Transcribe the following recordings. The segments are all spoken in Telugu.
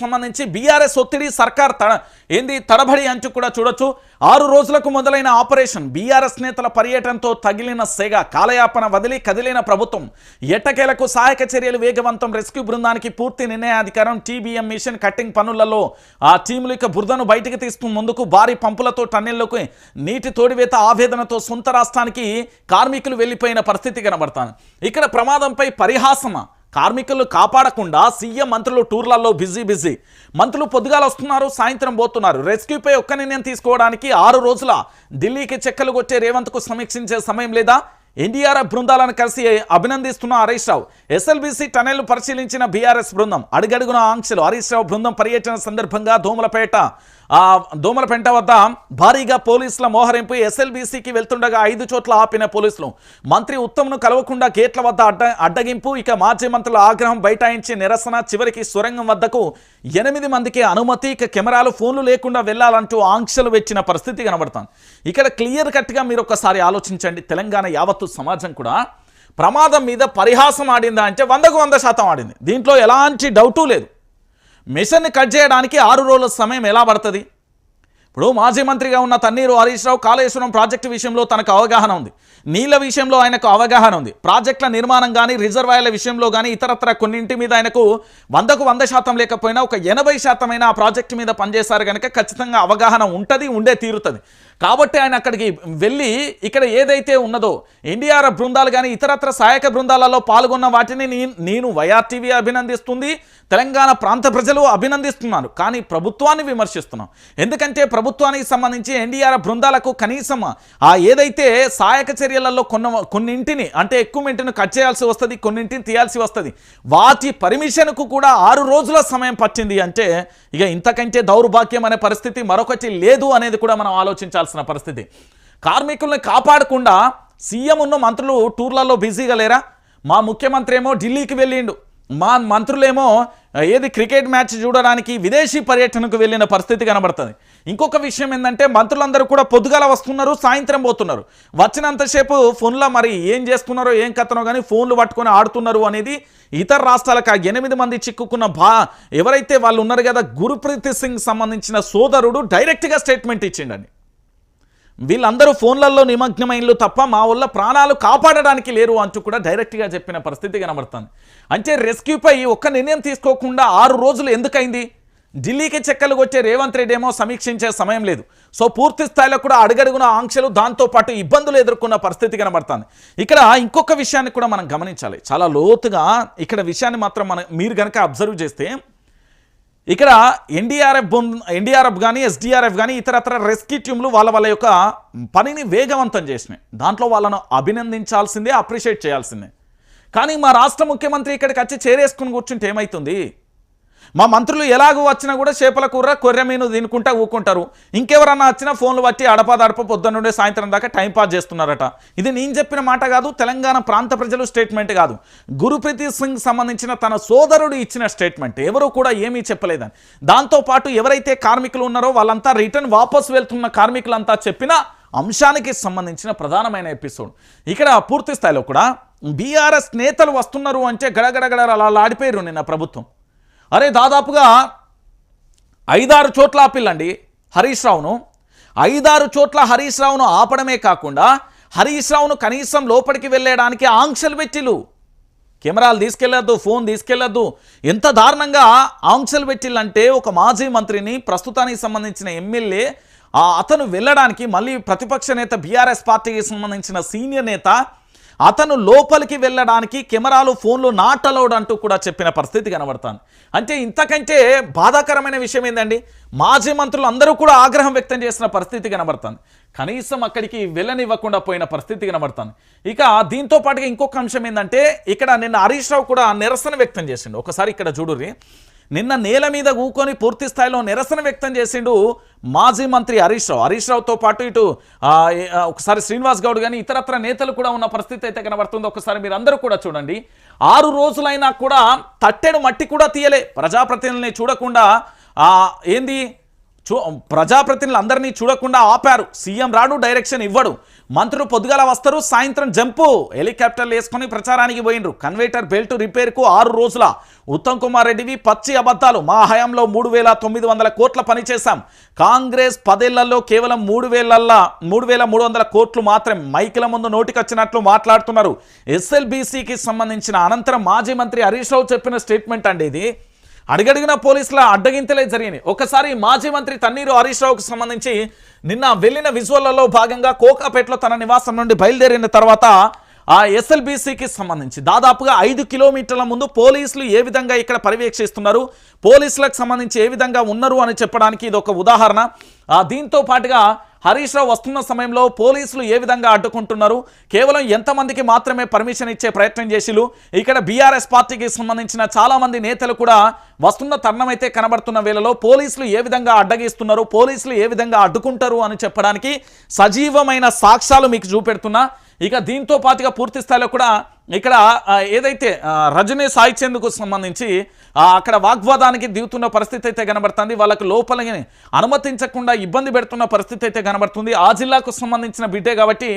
సంబంధించి బీఆర్ఎస్ ఒత్తిడి సర్కార్ తడ ఏంది తడబడి అంచు కూడా చూడొచ్చు. ఆరు రోజులకు మొదలైన ఆపరేషన్ బీఆర్ఎస్ నేతల పర్యటనతో తగిలిన సెగ కాలయాపన వదిలి కదిలిన ప్రభుత్వం. ఎట్టకేలకు సహాయక చర్యలు వేగవంతం రెస్క్యూ బృందానికి పూర్తి నిర్ణయాధికారం టీబీఎం మిషన్ కట్టింగ్ పనులలో ఆ టీములు ఇక బురదను బయటికి తీస్తూ ముందుకు భారీ పంపులతో టన్నెల్లోకి నీటి తోడివేత ఆవేదనతో సొంత రాష్ట్రానికి కార్మికులు వెళ్ళిపోయిన పరిస్థితి కనబడతాను ఇక్కడ ప్రమాదంపై పరిహాసమా కార్మికులు కాపాడకుండా సీఎం మంత్రులు టూర్లలో బిజీ బిజీ. మంత్రులు పొద్దుగాల వస్తున్నారు సాయంత్రం పోతున్నారు. రెస్క్యూపై ఒక్క నిర్ణయం తీసుకోవడానికి ఆరు రోజుల ఢిల్లీకి చెక్కలు కొట్టే రేవంత్కు సమీక్షించే సమయం లేదా? ఎన్డీఆర్ఎఫ్ బృందాలను కలిసి అభినందిస్తున్న హరీష్ రావు. ఎస్ఎల్బీసీ టనెల్ పరిశీలించిన బీఆర్ఎస్ బృందం అడుగడుగున ఆంక్షలు హరీష్ రావు బృందం పర్యటన సందర్భంగా దోమలపేట దోమలపేట వద్ద భారీగా పోలీసుల మోహరింపు ఎస్ఎల్బీసీకి వెళ్తుండగా ఐదు చోట్ల ఆపిన పోలీసులు. మంత్రి ఉత్తమ్ను కలవకుండా గేట్ల వద్ద అడ్డ అడ్డగింపు ఇక మాజీ మంత్రుల ఆగ్రహం బైఠాయించి నిరసన చివరికి సొరంగం వద్దకు ఎనిమిది మందికి అనుమతి ఇక కెమెరాలు ఫోన్లు లేకుండా వెళ్ళాలంటూ ఆంక్షలు వెచ్చిన పరిస్థితి కనబడుతుంది. ఇక్కడ క్లియర్ కట్గా మీరు ఒకసారి ఆలోచించండి. తెలంగాణ యావత్తు సమాజం కూడా ప్రమాదం మీద పరిహాసం ఆడిందా అంటే వందకు వంద శాతం ఆడింది. దీంట్లో ఎలాంటి డౌటు లేదు. మిషన్ని కట్ చేయడానికి ఆరు రోజుల సమయం ఎలా పడుతుంది? ఇప్పుడు మాజీ మంత్రిగా ఉన్న తన్నీరు హరీష్ రావు కాళేశ్వరం ప్రాజెక్టు విషయంలో తనకు అవగాహన ఉంది. నీళ్ళ విషయంలో ఆయనకు అవగాహన ఉంది. ప్రాజెక్టుల నిర్మాణం కానీ రిజర్వాయర్ల విషయంలో కానీ ఇతరత్ర కొన్నింటి మీద ఆయనకు వందకు వంద శాతం లేకపోయినా ఒక ఎనభై శాతమైన ఆ ప్రాజెక్టు మీద పనిచేశారు కనుక ఖచ్చితంగా అవగాహన ఉంటుంది ఉండే తీరుతుంది. కాబట్టి ఆయన అక్కడికి వెళ్ళి ఇక్కడ ఏదైతే ఉన్నదో ఎన్డీఆర్ బృందాలు కానీ ఇతరత్ర సహాయక బృందాలలో పాల్గొన్న వాటిని నేను వైఆర్టీవీ అభినందిస్తుంది తెలంగాణ ప్రాంత ప్రజలు అభినందిస్తున్నారు. కానీ ప్రభుత్వాన్ని విమర్శిస్తున్నాం. ఎందుకంటే ప్రభుత్వానికి సంబంధించి ఎన్డీఆర్ బృందాలకు కనీసం ఆ ఏదైతే సహాయక చర్యలలో కొన్న కొన్నింటిని అంటే ఎక్కువ కట్ చేయాల్సి వస్తుంది కొన్నింటిని తీయాల్సి వస్తుంది వాటి పర్మిషన్కు కూడా ఆరు రోజుల సమయం పట్టింది అంటే ఇక ఇంతకంటే దౌర్భాగ్యం అనే పరిస్థితి మరొకటి లేదు అనేది కూడా మనం ఆలోచించాలి చేయాల్సిన పరిస్థితి. కార్మికుల్ని కాపాడకుండా సీఎం ఉన్న మంత్రులు టూర్లలో బిజీగా లేరా? మా ముఖ్యమంత్రి ఏమో ఢిల్లీకి వెళ్ళిండు. మా మంత్రులేమో ఏది క్రికెట్ మ్యాచ్ చూడడానికి విదేశీ పర్యటనకు వెళ్ళిన పరిస్థితి కనబడుతుంది. ఇంకొక విషయం ఏంటంటే మంత్రులందరూ కూడా పొద్దుగాల వస్తున్నారు సాయంత్రం పోతున్నారు. వచ్చినంతసేపు ఫోన్లో మరి ఏం చేస్తున్నారో ఏం కథనో కానీ ఫోన్లు పట్టుకొని ఆడుతున్నారు అనేది ఇతర రాష్ట్రాలకు ఆ ఎనిమిది మంది చిక్కుకున్న భా ఎవరైతే వాళ్ళు ఉన్నారు కదా గురుప్రీత్ సింగ్ సంబంధించిన సోదరుడు డైరెక్ట్గా స్టేట్మెంట్ ఇచ్చిండని. వీళ్ళందరూ ఫోన్లలో నిమగ్నమైనలు తప్ప మా వల్ల ప్రాణాలు కాపాడడానికి లేరు అంటూ కూడా డైరెక్ట్గా చెప్పిన పరిస్థితి కనబడుతుంది. అంటే రెస్క్యూపై ఒక్క నిర్ణయం తీసుకోకుండా ఆరు రోజులు ఎందుకైంది? ఢిల్లీకి చెక్కలు వచ్చే రేవంత్ రెడ్డి ఏమో సమీక్షించే సమయం లేదు. సో పూర్తి స్థాయిలో కూడా అడుగడుగున ఆంక్షలు దాంతోపాటు ఇబ్బందులు ఎదుర్కొన్న పరిస్థితి కనబడుతుంది. ఇక్కడ ఇంకొక విషయాన్ని కూడా మనం గమనించాలి. చాలా లోతుగా ఇక్కడ విషయాన్ని మాత్రం మనం మీరు కనుక అబ్జర్వ్ చేస్తే ఇక్కడ ఎన్డీఆర్ఎఫ్ బృంద ఎన్డీఆర్ఎఫ్ కానీ ఎస్డీఆర్ఎఫ్ కానీ ఇతరత్ర రెస్క్యూ టీంలు వాళ్ళ వాళ్ళ యొక్క పనిని వేగవంతం చేసినాయి. దాంట్లో వాళ్ళను అభినందించాల్సిందే అప్రిషియేట్ చేయాల్సిందే. కానీ మా రాష్ట్ర ముఖ్యమంత్రి ఇక్కడికి వచ్చి చేరేసుకుని కూర్చుంటే ఏమవుతుంది మా మంత్రులు ఎలాగూ వచ్చినా కూడా చేపల కూర కొర్రె మీను తినుకుంటా ఊకుంటారు ఇంకెవరన్నా వచ్చినా ఫోన్లు బట్టి అడపదడప పొద్దున్న నుండి సాయంత్రం దాకా టైం పాస్ చేస్తున్నారట. ఇది నేను చెప్పిన మాట కాదు తెలంగాణ ప్రాంత ప్రజలు స్టేట్మెంట్ కాదు. గురుప్రీతి సింగ్ సంబంధించిన తన సోదరుడు ఇచ్చిన స్టేట్మెంట్ ఎవరు కూడా ఏమీ చెప్పలేదని. దాంతోపాటు ఎవరైతే కార్మికులు ఉన్నారో వాళ్ళంతా రిటర్న్ వాపస్ వెళ్తున్న కార్మికులంతా చెప్పిన అంశానికి సంబంధించిన ప్రధానమైన ఎపిసోడ్ ఇక్కడ పూర్తి స్థాయిలో కూడా బీఆర్ఎస్ నేతలు వస్తున్నారు అంటే గడగడగడ అలా ఆడిపోయారు నిన్న ప్రభుత్వం. అరే దాదాపుగా ఐదారు చోట్ల ఆపిల్లండి హరీష్ రావును. ఐదారు చోట్ల హరీష్ రావును ఆపడమే కాకుండా హరీష్ రావును కనీసం లోపలికి వెళ్ళడానికి ఆంక్షలు పెట్టిలు కెమెరాలు తీసుకెళ్ళొద్దు ఫోన్ తీసుకెళ్ళొద్దు ఎంత దారుణంగా ఆంక్షలు పెట్టిల్లంటే ఒక మాజీ మంత్రిని ప్రస్తుతానికి సంబంధించిన ఎమ్మెల్యే ఆ అతను వెళ్ళడానికి మళ్ళీ ప్రతిపక్ష నేత బీఆర్ఎస్ పార్టీకి సంబంధించిన సీనియర్ నేత అతను లోపలికి వెళ్ళడానికి కెమెరాలు ఫోన్లు నాట్ అలౌడ్ అంటూ కూడా చెప్పిన పరిస్థితి కనబడుతుంది. అంటే ఇంతకంటే బాధాకరమైన విషయం ఏంటండి మాజీ మంత్రులు అందరూ కూడా ఆగ్రహం వ్యక్తం చేసిన పరిస్థితి కనబడుతుంది. కనీసం అక్కడికి వెళ్ళనివ్వకుండా పోయిన పరిస్థితి కనబడుతుంది. ఇక దీంతో పాటుగా ఇంకొక అంశం ఏంటంటే ఇక్కడ నిన్న హరీష్ రావు కూడా నిరసన వ్యక్తం చేసిండు. ఒకసారి ఇక్కడ చూడుర్రి. నిన్న నేల మీద ఊకొని పూర్తి స్థాయిలో నిరసన వ్యక్తం చేసిండు మాజీ మంత్రి హరీష్ రావు. హరీష్ రావుతో పాటు ఇటు ఒకసారి శ్రీనివాస్ గౌడ్ కానీ ఇతరత్ర నేతలు కూడా ఉన్న పరిస్థితి అయితే కనబడుతుంది. ఒకసారి మీరు అందరూ కూడా చూడండి. ఆరు రోజులైనా కూడా తట్టెడు మట్టి కూడా తీయలే. ప్రజాప్రతినిధుల్ని చూడకుండా ఏంది? చూ ప్రజాప్రతినిధులు అందరినీ చూడకుండా ఆపారు. సీఎం రాడు డైరెక్షన్ ఇవ్వడు. మంత్రులు పొద్దుగాల వస్తారు సాయంత్రం జంపు. హెలికాప్టర్లు వేసుకొని ప్రచారానికి పోయినరు కన్వేటర్ బెల్ట్ రిపేర్కు ఆరు రోజుల. ఉత్తమ్ కుమార్ రెడ్డివి పచ్చి అబద్ధాలు. మా హయాంలో మూడు వేల తొమ్మిది వందల కోట్ల పనిచేశాం కాంగ్రెస్ పదేళ్ళలో కేవలం మూడు వేలల్లా మూడు వేల మూడు వందల కోట్లు మాత్రం మైకుల ముందు నోటికొచ్చినట్లు మాట్లాడుతున్నారు. ఎస్ఎల్బీసీకి సంబంధించిన అనంతరం మాజీ మంత్రి హరీష్ రావు చెప్పిన స్టేట్మెంట్ అండి ఇది. అడగడిగిన పోలీసుల అడ్డగింతలే జరిగినాయి. ఒకసారి మాజీ మంత్రి తన్నీరు హరీష్ రావుకు సంబంధించి నిన్న వెళ్ళిన విజువల్లలో భాగంగా కోకాపేటలో తన నివాసం నుండి బయలుదేరిన తర్వాత ఆ ఎస్ఎల్బీసీకి సంబంధించి దాదాపుగా ఐదు కిలోమీటర్ల ముందు పోలీసులు ఏ విధంగా ఇక్కడ పర్యవేక్షిస్తున్నారు పోలీసులకు సంబంధించి ఏ విధంగా ఉన్నారు అని చెప్పడానికి ఇది ఒక ఉదాహరణ దీంతో పాటుగా హరీష్ రావు వస్తున్న సమయంలో పోలీసులు ఏ విధంగా అడ్డుకుంటున్నారు? కేవలం ఎంతమందికి మాత్రమే పర్మిషన్ ఇచ్చే ప్రయత్నం చేసిలు ఇక్కడ బీఆర్ఎస్ పార్టీకి సంబంధించిన చాలా మంది నేతలు కూడా వస్తున్న తరుణం అయితే కనబడుతున్న వేళలో పోలీసులు ఏ విధంగా అడ్డగిస్తున్నారు? పోలీసులు ఏ విధంగా అడ్డుకుంటారు అని చెప్పడానికి సజీవమైన సాక్ష్యాలు మీకు చూపెడుతున్నా. ఇక దీంతో పాటుగా పూర్తి స్థాయిలో కూడా ఇక్కడ ఏదైతే రజనీ సాయి చంద్కు సంబంధించి అక్కడ వాగ్వాదానికి దిగుతున్న పరిస్థితి అయితే కనబడుతుంది. వాళ్ళకు లోపలికి అనుమతించకుండా ఇబ్బంది పెడుతున్న పరిస్థితి అయితే కనబడుతుంది. ఆ జిల్లాకు సంబంధించిన బిడ్డే కాబట్టి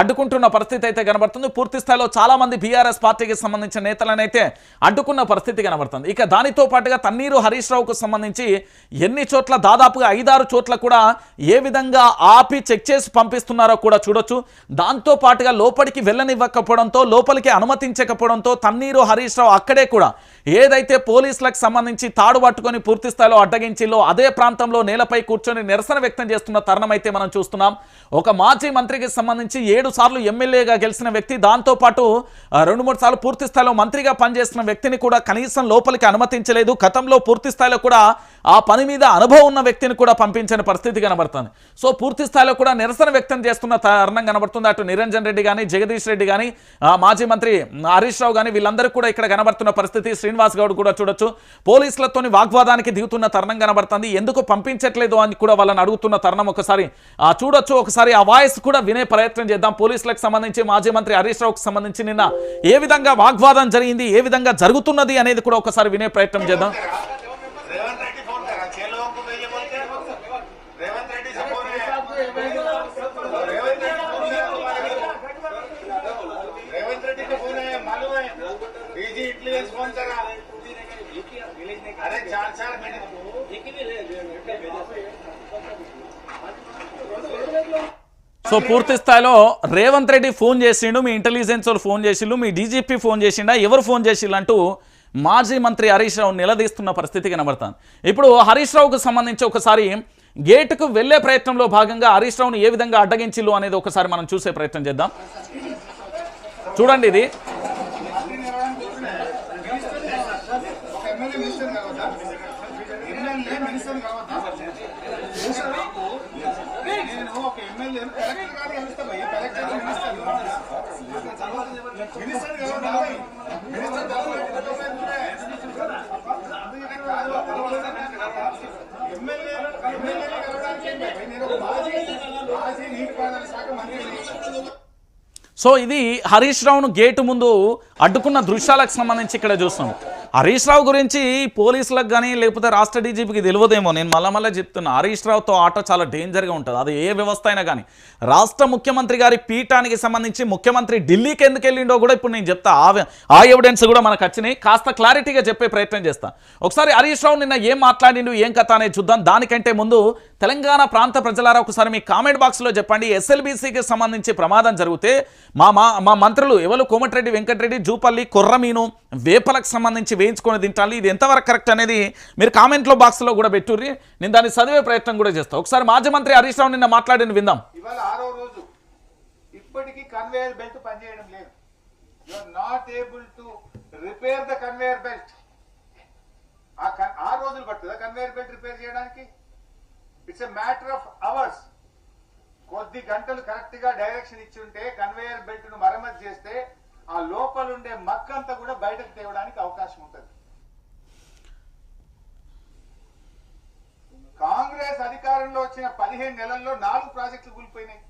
అడ్డుకుంటున్న పరిస్థితి అయితే కనబడుతుంది. పూర్తి స్థాయిలో చాలామంది బీఆర్ఎస్ పార్టీకి సంబంధించిన నేతలనైతే అడ్డుకున్న పరిస్థితి కనబడుతుంది. ఇక దానితో పాటుగా తన్నీరు హరీష్ రావుకు సంబంధించి ఎన్ని చోట్ల దాదాపుగా ఐదారు చోట్ల కూడా ఏ విధంగా ఆపి చెక్ చేసి పంపిస్తున్నారో కూడా చూడొచ్చు. దాంతో పాటుగా లోపలికి వెళ్ళనివ్వకపోవడంతో లోపలికి అనుమతించకపోవడంతో తన్నీరు హరీష్ రావు అక్కడే కూడా. ఏదైతే పోలీసులకు సంబంధించి తాడు పట్టుకొని పూర్తి స్థాయిలో అడ్డగించిలో అదే ప్రాంతంలో నేలపై కూర్చొని నిరసన వ్యక్తం చేస్తున్న తరుణం అయితే మనం చూస్తున్నాం. ఒక మాజీ మంత్రికి సంబంధించి ఏడు సార్లు ఎమ్మెల్యేగా గెలిచిన వ్యక్తి దాంతోపాటు రెండు మూడు సార్లు పూర్తి స్థాయిలో మంత్రిగా పనిచేసిన వ్యక్తిని కూడా కనీసం లోపలికి అనుమతించలేదు. గతంలో పూర్తి స్థాయిలో కూడా ఆ పని మీద అనుభవం ఉన్న వ్యక్తిని కూడా పంపించని పరిస్థితి కనబడుతుంది. సో పూర్తి స్థాయిలో కూడా నిరసన వ్యక్తం చేస్తున్న తరుణం కనబడుతుంది. అటు నిరంజన్ రెడ్డి కానీ జగదీష్ రెడ్డి కానీ మాజీ మంత్రి హరీష్ రావు కానీ వీళ్ళందరూ కూడా ఇక్కడ కనబడుతున్న పరిస్థితి. శ్రీనివాస్ గౌడ్ కూడా చూడొచ్చు. పోలీసులతోని వాగ్వాదానికి దిగుతున్న తరుణం కనబడుతుంది. ఎందుకు పంపించట్లేదు అని కూడా వాళ్ళని అడుగుతున్న తరుణం ఒకసారి చూడొచ్చు. ఒకసారి ఆ వాయిస్ కూడా వినే ప్రయత్నం చేద్దాం. పోలీసులకు సంబంధించి మాజీ మంత్రి హరీష్ రావుకు సంబంధించి నిన్న ఏ విధంగా వాగ్వాదం జరిగింది ఏ విధంగా జరుగుతున్నది అనేది కూడా ఒకసారి వినే ప్రయత్నం చేద్దాం. సో పూర్తి స్థాయిలో రేవంత్ రెడ్డి ఫోన్ చేసిండు మీ ఇంటెలిజెన్స్ వాళ్ళు ఫోన్ చేసిండు మీ డీజీపీ ఫోన్ చేసిండా ఎవరు ఫోన్ చేసిండు అంటూ మాజీ మంత్రి హరీష్ రావు నిలదీస్తున్న పరిస్థితి కనబడుతుంది. ఇప్పుడు హరీష్ రావుకు సంబంధించి ఒకసారి గేటుకు వెళ్ళే ప్రయత్నంలో భాగంగా హరీష్ రావును ఏ విధంగా అడ్డగించిల్లు అనేది ఒకసారి మనం చూసే ప్రయత్నం చేద్దాం. చూడండి ఇది ఎమ్మెల్యే మినిస్టర్ కావద్దా ఎమ్మెల్యే మినిస్టర్ కావద్దా నేను ఒక ఎమ్మెల్యే కలెక్టర్ గారు కలుస్తా భయ్య collector minister minister minister MLA MLA కలవడానికి నేను మాజీ మాజీ నీటిపారుదల శాఖ మంత్రిని. సో ఇది హరీష్ రావును గేటు ముందు అడ్డుకున్న దృశ్యాలకు సంబంధించి ఇక్కడ చూస్తాం హరీష్ రావు గురించి పోలీసులకు కానీ లేకపోతే రాష్ట్ర డీజీపీకి తెలియదేమో. నేను మళ్ళా మళ్ళీ చెప్తున్నా హరీష్ రావుతో ఆట చాలా డేంజర్గా ఉంటుంది. అది ఏ వ్యవస్థ అయినా కానీ రాష్ట్ర ముఖ్యమంత్రి గారి పీఠానికి సంబంధించి ముఖ్యమంత్రి ఢిల్లీకి ఎందుకు వెళ్ళిండో కూడా ఇప్పుడు నేను చెప్తా. ఆ ఎవిడెన్స్ కూడా మనకు వచ్చినాయి. కాస్త క్లారిటీగా చెప్పే ప్రయత్నం చేస్తా. ఒకసారి హరీష్ రావు నిన్న ఏం మాట్లాడిండు ఏం కథ అనేది చూద్దాం. దానికంటే ముందు తెలంగాణ ప్రాంత ప్రజలారా ఒకసారి మీ కామెంట్ బాక్స్లో చెప్పండి. ఎస్ఎల్బీసీకి సంబంధించి ప్రమాదం జరిగితే మా మా మా మంత్రులు ఎవరు కోమటిరెడ్డి వెంకటరెడ్డి జూపల్లి కొర్రమీను వేపలకు సంబంధించి వేయించుకొని తింటాలి ఇది ఎంతవరకు కరెక్ట్ అనేది మీరు కామెంట్లో బాక్స్లో కూడా పెట్టుర్రి. నేను దాన్ని చదివే ప్రయత్నం కూడా చేస్తాను ఒకసారి మాజీ మంత్రి హరీష్ రావు నిన్న మాట్లాడిన విందాం. ఇవాళ ఆరో రోజు. ఇప్పటికీ కన్వేయర్ బెల్ట్ పనిచేయడం లేదు. You are not able to repair the conveyor belt ఆ ఆ రోజులు పడుతుందా కన్వేయర్ బెల్ట్ రిపేర్ చేయడానికి? It's a matter of hours కొద్ది గంటలు కరెక్ట్గా డైరెక్షన్ ఇచ్చి ఉంటే కన్వేయర్ బెల్ట్ను మరమ్మతు చేస్తే ఆ లోపల ఉండే మక్కంతా కూడా బయటకు తేవడానికి అవకాశం ఉంటుంది. కాంగ్రెస్ అధికారంలో వచ్చిన పదిహేను నెలల్లో నాలుగు ప్రాజెక్టులు కూలిపోయినాయి.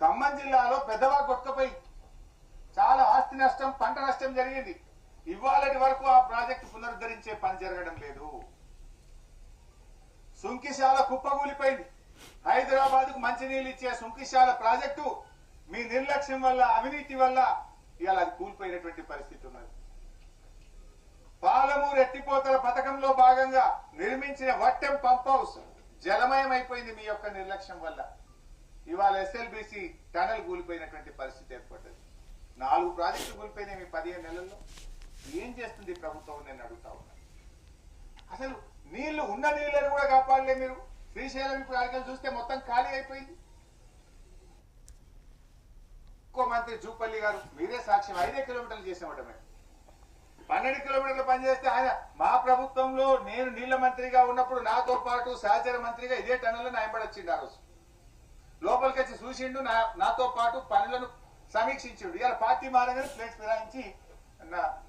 ఖమ్మం జిల్లాలో పెద్దవా కొట్టుకపోయి చాలా ఆస్తి నష్టం పంట నష్టం జరిగింది. ఇవాళటి వరకు ఆ ప్రాజెక్టు పునరుద్ధరించే పని జరగడం లేదు. సుంకిశాల కుప్పగూలిపోయింది హైదరాబాద్కు మంచినీళ్ళు ఇచ్చే సుంకిశాల ప్రాజెక్టు మీ నిర్లక్ష్యం వల్ల అవినీతి వల్ల ఇవాళ అది కూలిపోయినటువంటి పరిస్థితి ఉన్నది. పాలమూరు ఎత్తిపోతల పథకంలో భాగంగా నిర్మించిన వట్టెం పంప్ హౌస్ జలమయం అయిపోయింది మీ యొక్క నిర్లక్ష్యం వల్ల. ఇవాళ ఎస్ఎల్బిసి టనల్ కూలిపోయినటువంటి పరిస్థితి ఏర్పడ్డది. నాలుగు ప్రాజెక్టులు కూలిపోయినాయి మీ పదిహేను నెలల్లో. ఏం చేస్తుంది ప్రభుత్వం నేను అడుగుతా ఉన్నా. అసలు నీళ్ళు ఉన్న నీళ్ళని కూడా కాపాడలే మీరు. శ్రీశైలం ఇప్పుడు అడిగలు చూస్తే మొత్తం ఖాళీ అయిపోయింది. ఇంకో మంత్రి జూపల్లి గారు మీరే సాక్ష్యం. ఐదే కిలోమీటర్లు చేసామట మేము పన్నెండు కిలోమీటర్లు పనిచేస్తే ఆయన మా ప్రభుత్వంలో నేను నీళ్ళ మంత్రిగా ఉన్నప్పుడు నాతో పాటు సహచర మంత్రిగా ఇదే టన్నుల్లో నాయబడొచ్చిండు ఆ రోజు. లోపలికి వచ్చి చూసిండు నా నాతో పాటు పనులను సమీక్షించిండు. ఇలా పార్టీ మారగానే ప్లేట్స్ ఫిరాయించి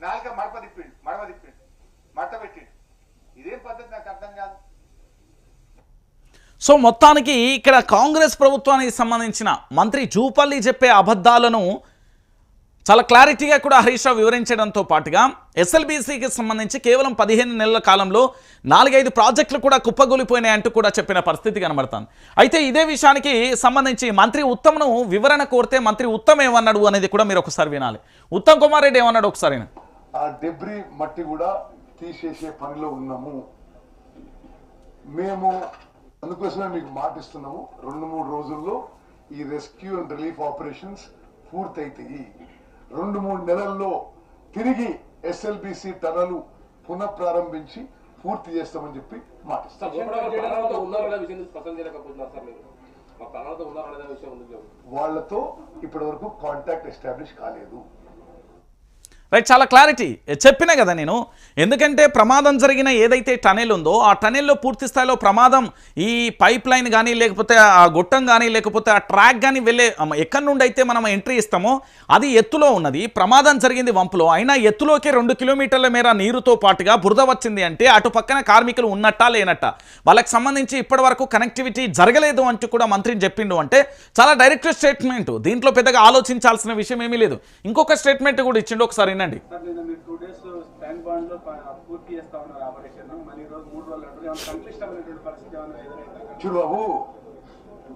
నాలుగ మడప తిప్పిండు మడమ తిప్పిండు మడత పెట్టిండు. ఇదేం పద్ధతి నాకు అర్థం కాదు. సో మొత్తానికి ఇక్కడ కాంగ్రెస్ ప్రభుత్వానికి సంబంధించిన మంత్రి జూపల్లి చెప్పే అబద్ధాలను చాలా క్లారిటీగా కూడా హరీష్ రావు వివరించడంతో పాటుగా ఎస్ఎల్బీసీకి సంబంధించి కేవలం పదిహేను నెలల కాలంలో నాలుగైదు ప్రాజెక్టులు కూడా కుప్పగూలిపోయినాయంటూ కూడా చెప్పిన పరిస్థితి కనబడుతుంది. అయితే ఇదే విషయానికి సంబంధించి మంత్రి ఉత్తమ్ను వివరణ కోరితే మంత్రి ఉత్తమ్ ఏమన్నాడు అనేది కూడా మీరు ఒకసారి వినాలి. ఉత్తమ్ కుమార్ రెడ్డి ఏమన్నాడు ఒకసారి మట్టి కూడా తీసేసే పనిలో ఉన్నాము. మేము అందుకోసమే మీకు మాటిస్తున్నాము. రెండు మూడు రోజుల్లో ఈ రెస్క్యూ అండ్ రిలీఫ్ ఆపరేషన్స్ పూర్తయితాయి. రెండు మూడు నెలల్లో తిరిగి ఎస్ఎల్బిసి టనలు పునఃప్రారంభించి పూర్తి చేస్తామని చెప్పి మాటిస్తాం సార్ లోపల ప్రాణాలతో ఉన్నారనే విషయం స్పష్టం చేయలేకపోతున్నారు సార్ మీరు? మా ప్రాణాలతో ఉన్నారనే విషయం ఉంది మీకు. వాళ్ళతో ఇప్పటి వరకు కాంటాక్ట్ ఎస్టాబ్లిష్ కాలేదు. రైట్ చాలా క్లారిటీ చెప్పినా కదా నేను ఎందుకంటే ప్రమాదం జరిగిన ఏదైతే టనెల్ ఉందో ఆ టనెల్లో పూర్తి స్థాయిలో ప్రమాదం ఈ పైప్ లైన్ కానీ లేకపోతే ఆ గొట్టం కానీ లేకపోతే ఆ ట్రాక్ కానీ వెళ్ళే ఎక్కడి నుండి అయితే మనం ఎంట్రీ ఇస్తామో అది ఎత్తులో ఉన్నది. ప్రమాదం జరిగింది వంపులో. అయినా ఎత్తులోకి రెండు కిలోమీటర్ల మేర నీరుతో పాటుగా బురద వచ్చింది అంటే అటు పక్కన కార్మికులు ఉన్నట్టా లేనట్టా? వాళ్ళకి సంబంధించి ఇప్పటివరకు కనెక్టివిటీ జరగలేదు అంటూ కూడా మంత్రిని చెప్పిండు అంటే చాలా డైరెక్ట్ స్టేట్మెంట్ దీంట్లో పెద్దగా ఆలోచించాల్సిన విషయం ఏమీ లేదు. ఇంకొక స్టేట్మెంట్ కూడా ఇచ్చిండు ఒకసారి వినండి మీరు చూడు బాబు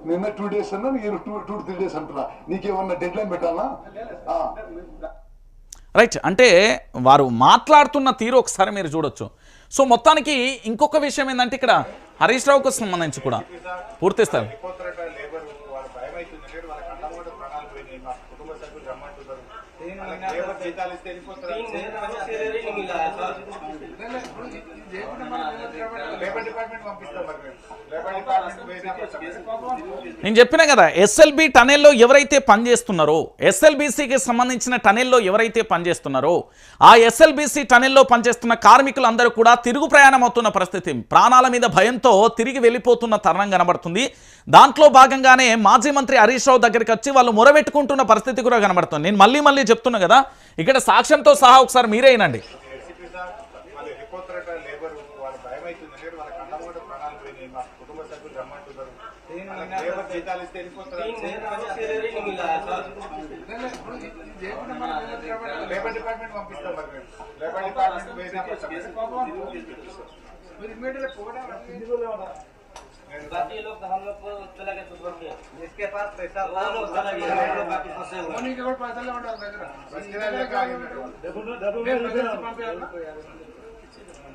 నిన్న టూ డేస్ అన్నా నేను టూ టూ త్రీ డేస్ అంటున్నా. నీకేమన్నా డెడ్ లైన్ పెట్టాలా. రైట్ అంటే వారు మాట్లాడుతున్న తీరు ఒకసారి మీరు చూడొచ్చు. సో మొత్తానికి ఇంకొక విషయం ఏంటంటే ఇక్కడ హరీష్ రావుకు సంబంధించి కూడా. పూర్తి వాళ్ళకి లేబర్ జీతాలు ఇస్తే నేను చెప్పిన కదా ఎస్ఎల్బి టనెల్లో ఎవరైతే పనిచేస్తున్నారో ఎస్ఎల్బిసికి సంబంధించిన టనెల్లో ఎవరైతే పనిచేస్తున్నారో ఆ ఎస్ఎల్బిసి టనెల్లో పనిచేస్తున్న కార్మికులందరూ కూడా తిరుగు ప్రయాణం అవుతున్న పరిస్థితి. ప్రాణాల మీద భయంతో తిరిగి వెళ్ళిపోతున్న తరుణం కనబడుతుంది. దాంట్లో భాగంగానే మాజీ మంత్రి హరీష్ రావు దగ్గరికి వచ్చి వాళ్ళు మొరబెట్టుకుంటున్న పరిస్థితి కూడా కనబడుతుంది. నేను మళ్ళీ మళ్ళీ చెప్తున్నా కదా ఇక్కడ సాక్ష్యంతో సహా ఒకసారి మీరేనండి డిపార్ట్మెంట్ పంపిస్తాం మరి మేము లేబర్ డిపార్ట్మెంట్ పోయినా మీరు ఇమ్మీడియట్ పోవడం बाकी लोग हम लोग को चला गया छोड़ के जिसके पास पैसा था वो चला गया बाकी फंसे हुए हैं। నీకు కూడా పైసలు ఉండవు దగ్గర बस किराया लेके आगे मेरे को। నేను పైసలు ఇచ్చి పంపించాలా?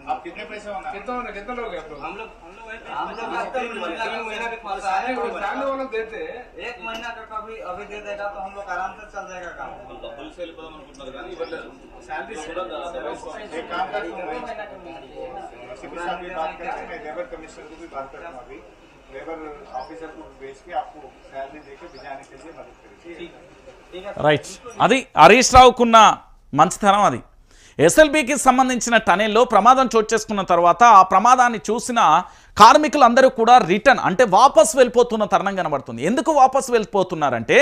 आप कितने पैसे होना ఎంత ఉన్నాయి ఎంత लोग हैं आप लोग? हम लोग हम लोग हम लोग लगता है तीन महीना के पास आए सारे सारे वो लोग देते हैं एक महीना का कभी अभी दे देगा तो हम लोग आराम से चल जाएगा काम एक काम करता हूँ मैं एसीपी साहब भी बात करेंगे मैं लेबर कमिश्नर को भी बात करता हूँ अभी लेबर ऑफिसर को भेज के आपको सैलरी देके भिजाने के लिए मदद करेंगे ठीक है రైట్ అది హరీష్ రావుకున్న మంచితనం అది ఎస్ఎల్బికి సంబంధించిన టనెల్లో ప్రమాదం చోటు చేసుకున్న తర్వాత ఆ ప్రమాదాన్ని చూసిన కార్మికులందరూ కూడా రిటర్న్ అంటే వాపస్ వెళ్ళిపోతున్న తరుణం కనబడుతుంది. ఎందుకు వాపస్ వెళ్ళిపోతున్నారంటే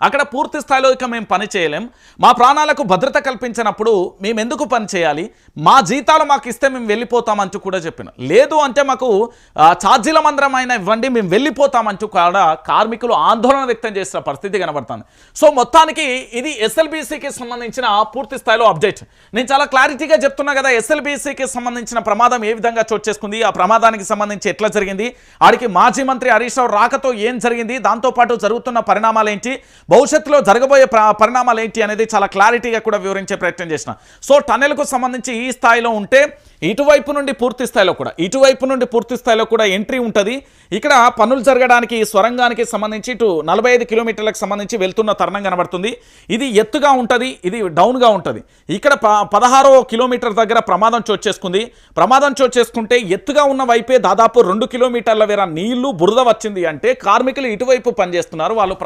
అక్కడ పూర్తి స్థాయిలో ఇక మేము పని చేయలేం. మా ప్రాణాలకు భద్రత కల్పించినప్పుడు మేము ఎందుకు పని చేయాలి? మా జీతాలు మాకు ఇస్తే మేము వెళ్ళిపోతామంటూ కూడా చెప్పిన. లేదు అంటే మాకు ఛార్జీల మందరమైన ఇవ్వండి మేము వెళ్ళిపోతామంటూ కూడా కార్మికులు ఆందోళన వ్యక్తం చేసిన పరిస్థితి కనబడుతుంది. సో మొత్తానికి ఇది ఎస్ఎల్బీసీకి సంబంధించిన పూర్తి స్థాయిలో అప్డేట్. నేను చాలా క్లారిటీగా చెప్తున్నా కదా ఎస్ఎల్బీసీకి సంబంధించిన ప్రమాదం ఏ విధంగా చోటు చేసుకుంది? ఆ ప్రమాదానికి సంబంధించి ఎట్లా జరిగింది? ఆడికి మాజీ మంత్రి హరీష్ రావు రాకతో ఏం జరిగింది? దాంతోపాటు జరుగుతున్న పరిణామాలు ఏంటి? భవిష్యత్తులో జరగబోయే పరిణామాలు ఏంటి అనేది చాలా క్లారిటీగా కూడా వివరించే ప్రయత్నం చేసిన. సో టన్నెల్కు సంబంధించి ఈ స్థాయిలో ఉంటే ఇటువైపు నుండి పూర్తి స్థాయిలో కూడా ఇటువైపు నుండి పూర్తి స్థాయిలో కూడా ఎంట్రీ ఉంటుంది. ఇక్కడ పనులు జరగడానికి ఈ స్వరంగానికి సంబంధించి ఇటు నలభై ఐదు కిలోమీటర్లకు సంబంధించి వెళ్తున్న తరుణం కనబడుతుంది. ఇది ఎత్తుగా ఉంటుంది ఇది డౌన్గా ఉంటుంది. ఇక్కడ ప పదహారో కిలోమీటర్ దగ్గర ప్రమాదం చోటు చేసుకుంది. ప్రమాదం చోటు చేసుకుంటే ఎత్తుగా ఉన్న వైపే దాదాపు రెండు కిలోమీటర్ల వేర నీళ్ళు బురద వచ్చింది అంటే కార్మికులు ఇటువైపు పనిచేస్తున్నారు వాళ్ళు